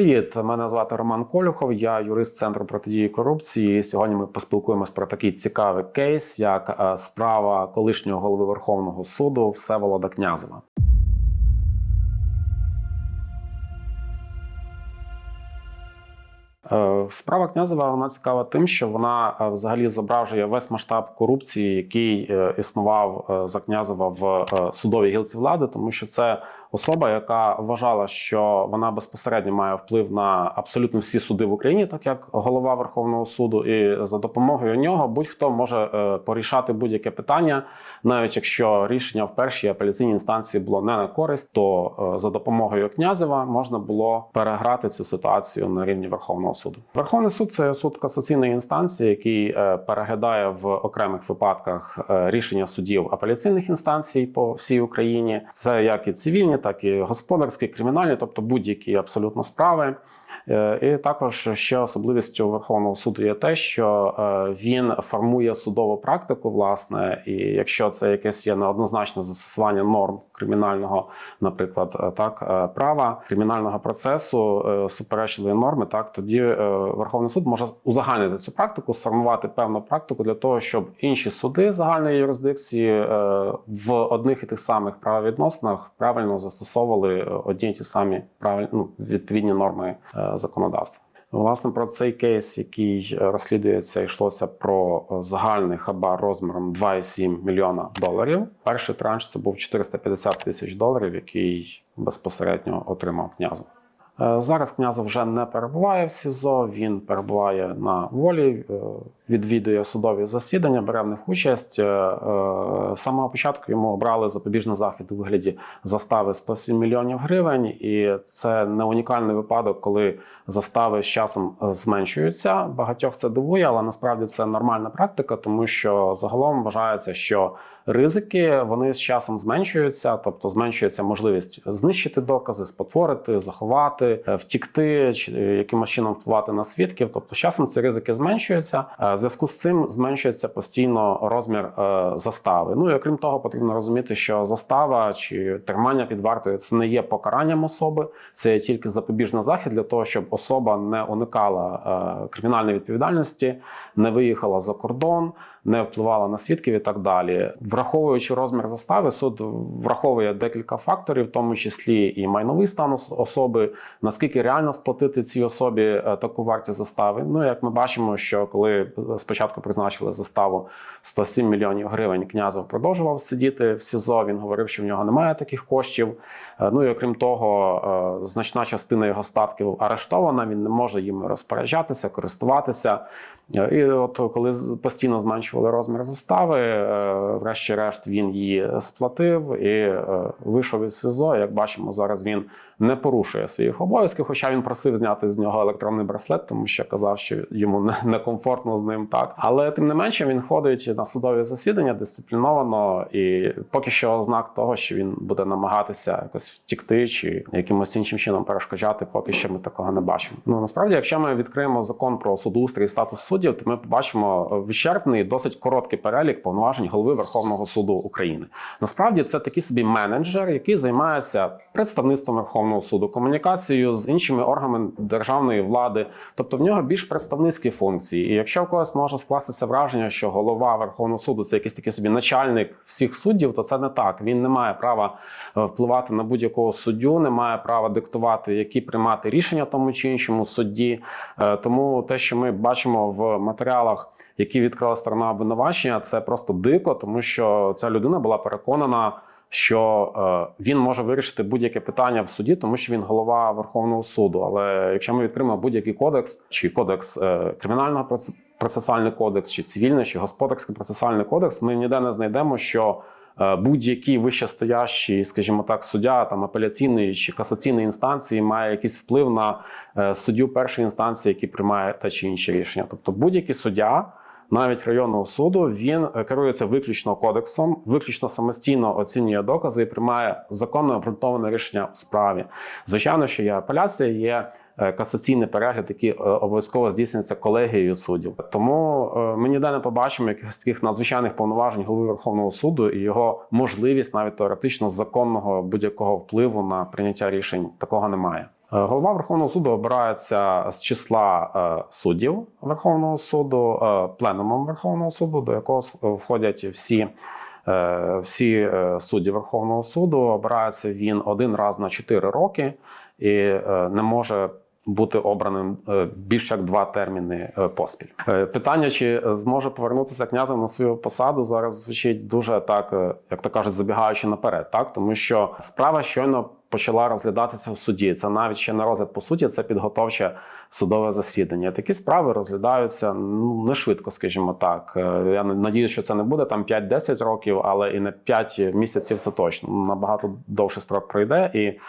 Привіт, мене звати Роман Колюхов. Я юрист центру протидії корупції. Сьогодні ми поспілкуємось про такий цікавий кейс, як е, справа колишнього голови Верховного суду Всеволода Князева. Справа Князева вона цікава тим, що вона е, взагалі зображує весь масштаб корупції, який е, існував е, за Князева в е, судовій гілці влади, тому що це особа, яка вважала, що вона безпосередньо має вплив на абсолютно всі суди в Україні, так як голова Верховного суду, і за допомогою нього будь-хто може е, порішати будь-яке питання, навіть якщо рішення в першій апеляційній інстанції було не на користь, то е, за допомогою Князева можна було переграти цю ситуацію на рівні Верховного суду. Верховний суд це суд касаційної інстанції, який е, переглядає в окремих випадках е, рішення судів апеляційних інстанцій по всій Україні. Це як і цивільні, так і господарські, кримінальні, тобто будь-які абсолютно справи. Е, І також ще особливістю Верховного суду є те, що е, він формує судову практику, власне, і якщо це якесь є неоднозначне застосування норм кримінального, наприклад, е, так права кримінального процесу, суперечливі норми, так тоді Верховний суд може узагальнити цю практику, сформувати певну практику для того, щоб інші суди загальної юрисдикції в одних і тих самих правовідносинах правильно застосовували одні й ті самі правиль, ну, відповідні норми законодавства. Власне, про цей кейс, який е, розслідується, йшлося про е, загальний хабар розміром 2,7 мільйона доларів. Перший транш це був 450 тисяч доларів, який безпосередньо отримав князев. Е, Зараз князь вже не перебуває в СІЗО, він перебуває на волі, е, відвідує судові засідання, бере в них участь. Е, е, З самого початку йому обрали запобіжний захід у вигляді застави 107 мільйонів гривень, і це не унікальний випадок, коли застави з часом е, зменшуються. Багатьох це дивує, але насправді це нормальна практика, тому що загалом вважається, що ризики вони з часом зменшуються, тобто зменшується можливість знищити докази, спотворити, заховати, втікти якимось чином впливати на свідків. Тобто, з часом ці ризики зменшуються. Зв'язку з цим зменшується постійно розмір е, застави. Ну і окрім того, потрібно розуміти, що застава чи тримання під вартою це не є покаранням особи, це є тільки запобіжний захід для того, щоб особа не уникала е, кримінальної відповідальності, не виїхала за кордон, не впливала на свідків і так далі. Враховуючи розмір застави, суд враховує декілька факторів, в тому числі і майновий стан особи, наскільки реально сплатити цій особі е, таку вартість застави. Ну як ми бачимо, що коли спочатку призначили заставу 107 мільйонів гривень, князев продовжував сидіти в СІЗО. Він говорив, що в нього немає таких коштів. Е, Ну і окрім того, е, значна частина його статків арештована. Він не може їм розпоряджатися, користуватися. Е, І от коли постійно зменшували розмір застави, е, врешті-решт він її сплатив і е, вийшов із СИЗО. Як бачимо, зараз він не порушує своїх обов'язків, хоча він просив зняти з нього електронний браслет, тому що казав, що йому некомфортно з ним так. Але тим не менше він ходить на судові засідання дисципліновано, і поки що ознак того, що він буде намагатися якось втікти чи якимось іншим чином перешкоджати, поки що ми такого не бачимо. Ну насправді, якщо ми відкриємо закон про судоустрій і статус суддів, то ми побачимо вичерпний, досить короткий перелік повноважень голови Верховного суду України. Насправді це такий собі менеджер, який займається представництвом Верховного суду, комунікацією з іншими органами державної влади. Тобто в нього більш представницькі функції. І якщо в когось може скластися враження, що голова Верховного суду це якийсь такий собі начальник всіх суддів, то це не так. Він не має права е, впливати на будь-якого суддю, не має права диктувати, які приймати рішення тому чи іншому судді. Е, Тому те, що ми бачимо в матеріалах, які відкрила сторона обвинувачення, це просто дико, тому що ця людина була переконана. Що е, він може вирішити будь-яке питання в суді, тому що він голова Верховного суду. Але якщо ми відкриємо будь-який кодекс, чи кодекс е, кримінального проц- процесуальний кодекс, чи цивільний, чи господарський процесуальний кодекс, ми ніде не знайдемо, що е, будь-який вищестоящий, скажімо так, суддя там апеляційної чи касаційної інстанції має якийсь вплив на суддю першої інстанції, який приймає те чи інше рішення. Тобто будь-який суддя. Навіть районного суду він е, керується виключно кодексом, виключно самостійно оцінює докази і приймає законно обґрунтоване рішення в справі. Звичайно, що є апеляція, є е, касаційний перегляд, який е, обов'язково здійснюється колегією суддів. Тому ми ніде не побачимо якихось таких надзвичайних повноважень голови Верховного суду і його можливість навіть теоретично законного будь-якого впливу на прийняття рішень такого немає. Голова Верховного суду обирається з числа е, суддів Верховного суду, е, пленумом Верховного суду, до якого входять всі, е, всі е, судді Верховного суду. Обирається він один раз на 4 роки і е, не може бути обраним е, більш як два терміни е, поспіль. Е, Питання, чи зможе повернутися князем на свою посаду, зараз звучить дуже так, як то кажуть, забігаючи наперед, так тому що справа щойно почала розглядатися в суді. Це навіть ще не розгляд по суті, це підготовче судове засідання. Такі справи розглядаються ну не швидко, скажімо так. Я надіюся, що це не буде там 5-10 років, але і не 5 місяців це точно набагато довший строк пройде і.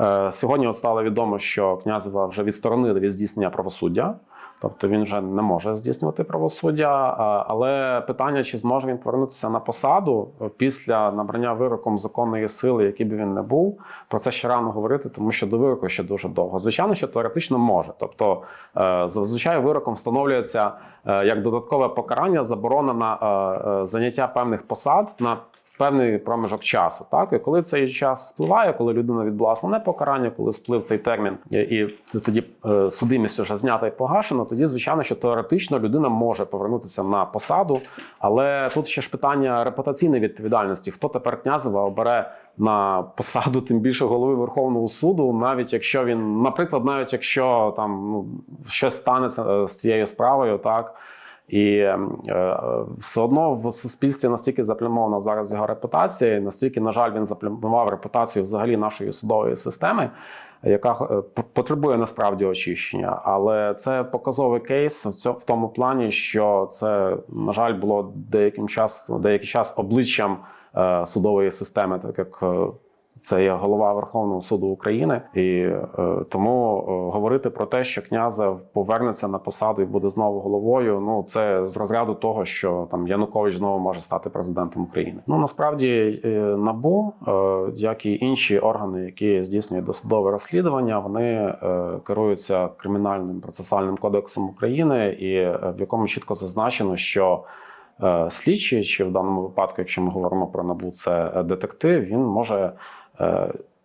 Е, Сьогодні от стало відомо, що князева вже відсторонили від здійснення правосуддя, тобто він вже не може здійснювати правосуддя. Але питання, чи зможе він повернутися на посаду е, після набрання вироком законної сили, який би він не був, про це ще рано говорити, тому що до вироку ще дуже довго. Звичайно, що теоретично може. Тобто, е, зазвичай вироком встановлюється е, як додаткове покарання, заборона на е, е, заняття певних посад на певний проміжок часу. Так і коли цей час спливає, коли людина відбула основне покарання, коли сплив цей термін, і, тоді е, судимість вже знята і погашена, тоді звичайно, що теоретично людина може повернутися на посаду. Але тут ще ж питання репутаційної відповідальності: хто тепер князева обере на посаду, тим більше голови Верховного суду, навіть якщо він, наприклад, навіть якщо там ну щось станеться е, з цією справою, так. І е, все одно в суспільстві настільки заплямована зараз його репутація, і настільки, на жаль, він заплямував репутацію взагалі нашої судової системи, яка е, потребує насправді очищення. Але це показовий кейс в тому плані, що це, на жаль, було деяким час, деякий час обличчям е, судової системи, так як. Це є голова Верховного суду України, і е, тому е, говорити про те, що князев повернеться на посаду і буде знову головою. Ну це з розряду того, що там Янукович знову може стати президентом України. Ну насправді е, набу, як і інші органи, які здійснюють досудове розслідування, вони керуються кримінальним процесуальним кодексом України, і в якому чітко зазначено, що слідчий, чи в даному випадку, якщо ми говоримо про набу, це детектив, він може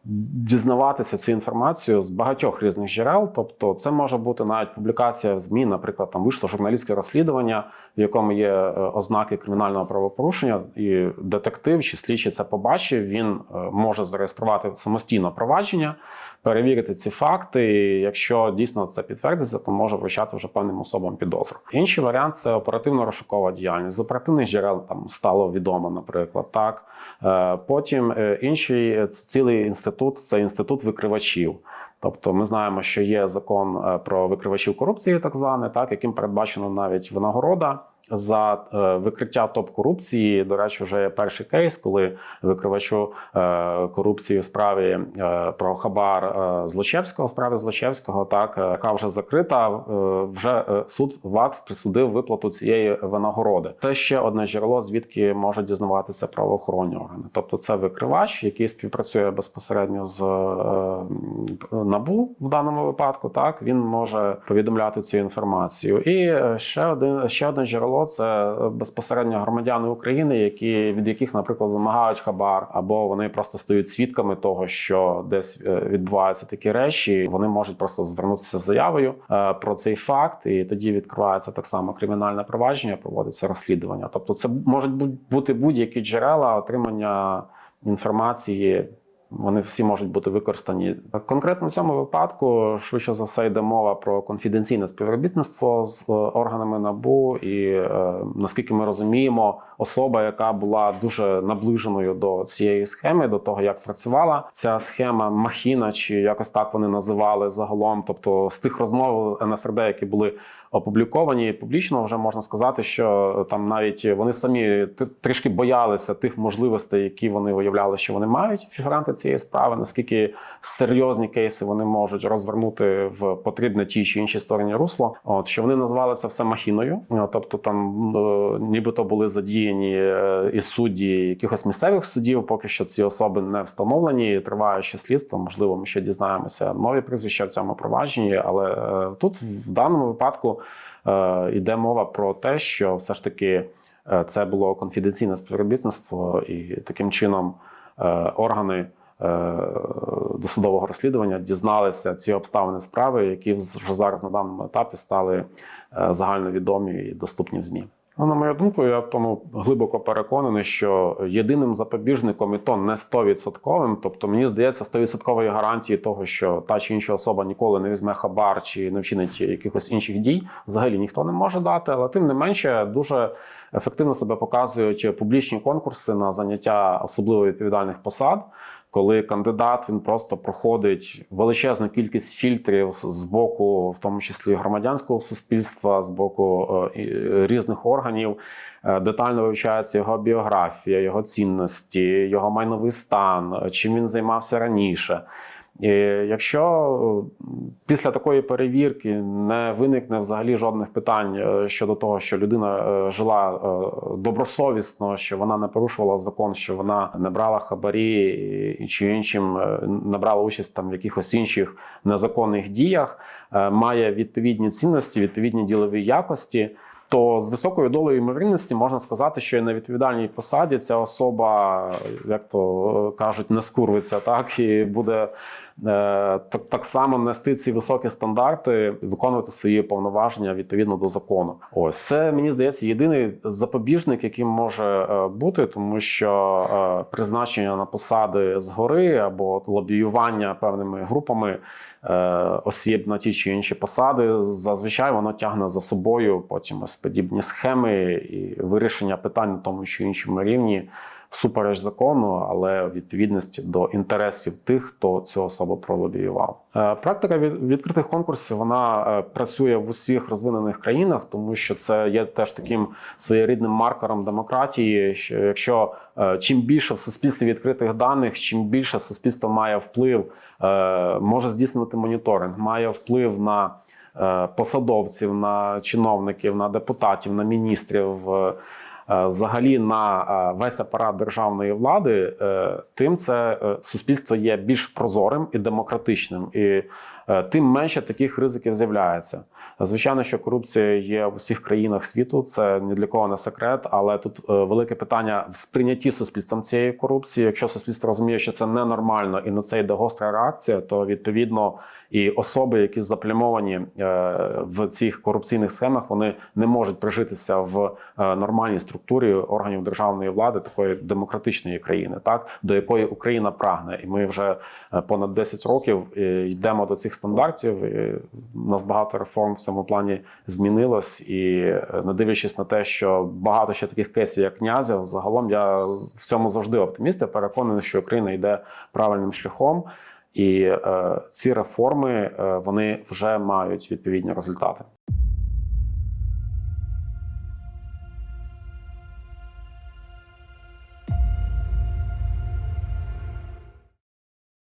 дізнаватися цю інформацію з багатьох різних джерел. Тобто, це може бути навіть публікація в ЗМІ, наприклад, там вийшло журналістське розслідування, в якому є е, ознаки кримінального правопорушення, і детектив чи слідчий це побачив. Він е, може зареєструвати самостійно провадження. Перевірити ці факти, і якщо дійсно це підтвердиться, то може вручати вже певним особам підозру. Інший варіант це оперативно-розшукова діяльність. З оперативних джерел там стало відомо, наприклад, так. Е, Потім е, інший цілий інститут це інститут викривачів. Тобто ми знаємо, що є закон е, про викривачів корупції, так званий, так яким передбачено навіть винагорода. За е, викриття топ-корупції, до речі, вже є перший кейс, коли викривачу е, корупції в справі е, про хабар Злочевського, справи Злочевського, так яка вже закрита. вже суд ВАКС присудив виплату цієї винагороди. Це ще одне джерело, звідки можуть дізнаватися правоохоронні органи. Тобто, це викривач, який співпрацює безпосередньо з набу в даному випадку. Так він може повідомляти цю інформацію. І ще один ще одне джерело це безпосередньо громадяни України, які від яких, наприклад, вимагають хабар, або вони просто стають свідками того, що десь е, відбуваються такі речі. Вони можуть просто звернутися з заявою е, про цей факт, і тоді відкривається так само кримінальне провадження, проводиться розслідування. Тобто, це можуть бу- бути будь-які джерела отримання інформації. Вони всі можуть бути використані конкретно в цьому випадку. Швидше за все йде мова про конфіденційне співробітництво з е, органами набу, і е, наскільки ми розуміємо, особа, яка була дуже наближеною до цієї схеми, до того як працювала ця схема махіна, чи якось так вони називали загалом. Тобто з тих розмов НСРД, які були опубліковані публічно, вже можна сказати, що там навіть вони самі трішки боялися тих можливостей, які вони виявляли, що вони мають фігуранти цієї справи, наскільки серйозні кейси вони можуть розвернути в потрібне тій чи іншій стороні русло. От що вони назвали це все махіною, Е, тобто там е, нібито були задіяні е, і судді якихось місцевих судів. Поки що ці особи не встановлені. Триває ще слідство. Можливо, ми ще дізнаємося нові прізвища в цьому провадженні. Але е, тут в даному випадку е, йде мова про те, що все ж таки е, це було конфіденційне співробітництво, і таким чином е, органи е, досудового розслідування дізналися ці обставини справи, які вже зараз на даному етапі стали е, загальновідомі і доступні в ЗМІ. Ну, на мою думку, я тому глибоко переконаний, що єдиним запобіжником і то не 100%, тобто мені здається, 100% гарантії того, що та чи інша особа ніколи не візьме хабар чи не вчинить якихось інших дій, взагалі ніхто не може дати. Але тим не менше дуже ефективно себе показують публічні конкурси на заняття особливо відповідальних посад коли кандидат він просто проходить величезну кількість фільтрів з- боку, в тому числі громадянського суспільства, з боку е, різних органів, Е, детально вивчається його біографія, його цінності, його майновий стан, е, чим він займався раніше. І якщо е, після такої перевірки не виникне взагалі жодних питань е, щодо того, що людина е, жила добросовісно, що вона не порушувала закон, що вона не брала хабарі чи іншим не брала участь там в якихось інших незаконних діях, має відповідні цінності, відповідні ділові якості. То з високою долею ймовірності можна сказати, що на відповідальній посаді ця особа, як то е, кажуть, не скурвиться, так і буде е, так, так само нести ці високі стандарти, виконувати свої повноваження відповідно до закону. Ось це мені здається єдиний запобіжник, який може е, бути, тому що е, призначення на посади згори або лобіювання певними групами е, осіб на ті чи інші посади, зазвичай воно тягне за собою потім ось подібні схеми і вирішення питань на тому чи іншому рівні всупереч закону, але в відповідності до інтересів тих, хто цю особу пролобіював. Е, Практика від- відкритих конкурсів вона е, працює в усіх розвинених країнах, тому що це є теж таким своєрідним маркером демократії. Що якщо е, чим більше в суспільстві відкритих даних, чим більше суспільство має вплив, може здійснювати моніторинг, має вплив на посадовців, на чиновників, на депутатів, на міністрів. Е, Взагалі на е, весь апарат державної влади, е, тим це суспільство є більш прозорим і демократичним, і тим менше таких ризиків з'являється. Звичайно, що корупція є в усіх країнах світу, це ні для кого не секрет, але тут е, велике питання в сприйнятті суспільством цієї корупції. Якщо суспільство розуміє, що це ненормально і на це йде гостра реакція, то відповідно і особи, які заплямовані е, в цих корупційних схемах, вони не можуть прижитися в е, нормальній структурі органів державної влади такої демократичної країни, так до якої Україна прагне, і ми вже е, понад 10 років е, йдемо до цих стандартів. І у нас багато реформ в цьому плані змінилось, і е, не дивлячись на те, що багато ще таких кейсів, як князя, загалом я в цьому завжди оптиміст. Я переконаний, що Україна йде правильним шляхом. І е, ці реформи е, вони вже мають відповідні результати.